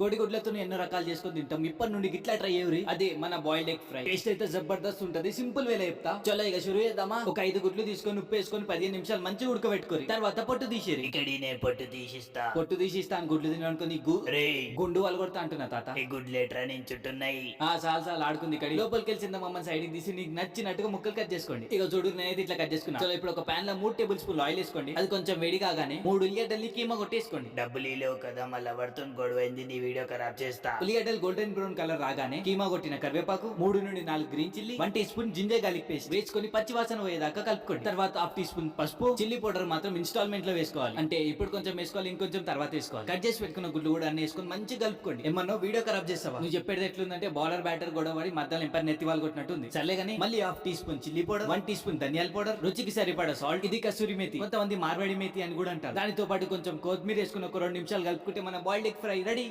కోడిగుడ్లతో ఎన్నో రకాలు చేసుకొని తింటాం. ఇప్పటి నుండి ఇట్లా ట్రై చేయరు అదే మన బాయిల్డ్ ఎగ్ ఫ్రై టేస్ట్ అయితే జబర్దస్త్ ఉంటది. సింపుల్ వేలో చెప్తా. చలో ఇక షురు చేద్దామా? ఒక ఐదు గుడ్లు తీసుకొని ఉప్పు వేసుకొని పదిహేను నిమిషాలు మంచిగా ఉడకబెట్టుకోరి తర్వాత పొట్టు తీసేరి ఇక్కడి నేను పొట్టు తీసిస్తా. పొట్టు తీసి ఇస్తాను గుడ్లు తినడానికి గు రే గుండు వాళ్ళు కొడతా అంటున్నా తాత. ఈ గుడ్లేట్రా నేను చుట్టున్నాయి? ఆ సాల్ సాల్ ఆడుకుంది ఇక్కడ. లోపలికి వెళ్ళిందా మమ్మల్ని సైడ్ తీసి నీకు నచ్చినట్టుగా ముక్కలు కట్ చేసుకోండి. ఇక చూడు నేనైతే ఇట్లా కట్ చేసుకున్నా. చలో ఇప్పుడు ఒక పాన్లో మూడు టేబుల్ స్పూన్ ఆయిల్ వేసుకోండి. అది కొంచెం వేడి కాగానే మూడు ఉల్లిగడ్డల్ని కీమా కొట్టేసుకోండి. డబ్బులు లేవు కదా మళ్ళీ ఎవరితో గొడవైంది వీడియో ఖరాబ్ చేస్తా. ఉల్లిగడ్డలు గోల్డెన్ బ్రౌన్ కలర్ రాగానే కీమా కొట్టిన కరివేపాకు మూడు నుండి నాలుగు green chilli one teaspoon ginger garlic paste వేసుకొని పచ్చి వాసన పోయేదాకా కలుపుకోండి. తర్వాత హాఫ్ టీ స్పూన్ పసుపు చిల్లీ పౌడర్ మాత్రం ఇన్స్టాల్మెంట్లో వేసుకోవాలి. అంటే ఇప్పుడు కొంచెం వేసుకోవాలి ఇంకొంచెం తర్వాత వేసుకోవాలి. కట్ చేసి పెట్టుకున్న గుడ్లు కూడా అన్ని వేసుకొని మంచిగా కలుపుకోండి. ఏమన్నా వీడియో ఖరాబ్ చేస్తావా? నువ్వు చెప్పేది ఎట్లుందంటే బౌలర్ బ్యాటర్ గొడవ పడి మధ్యలో ఎంపర్ నెత్తి వాళ్ళు కొట్టినట్టుంది సర్లే కానీ మళ్ళీ half teaspoon chilli powder one teaspoon ధనియాల పౌడర్ రుచికి సరిపడా సాల్ట్ ఇది కసూరి మేతి కొంతమంది మార్వాడి మేతి అని కూడా అంటారు. దానితో పాటు కొంచెం కొత్తిమీర వేసుకుని ఒక రెండు నిమిషాలు కలుపుకుంటే మన బాయిల్డ్ ఎగ్ ఫ్రై రెడీ.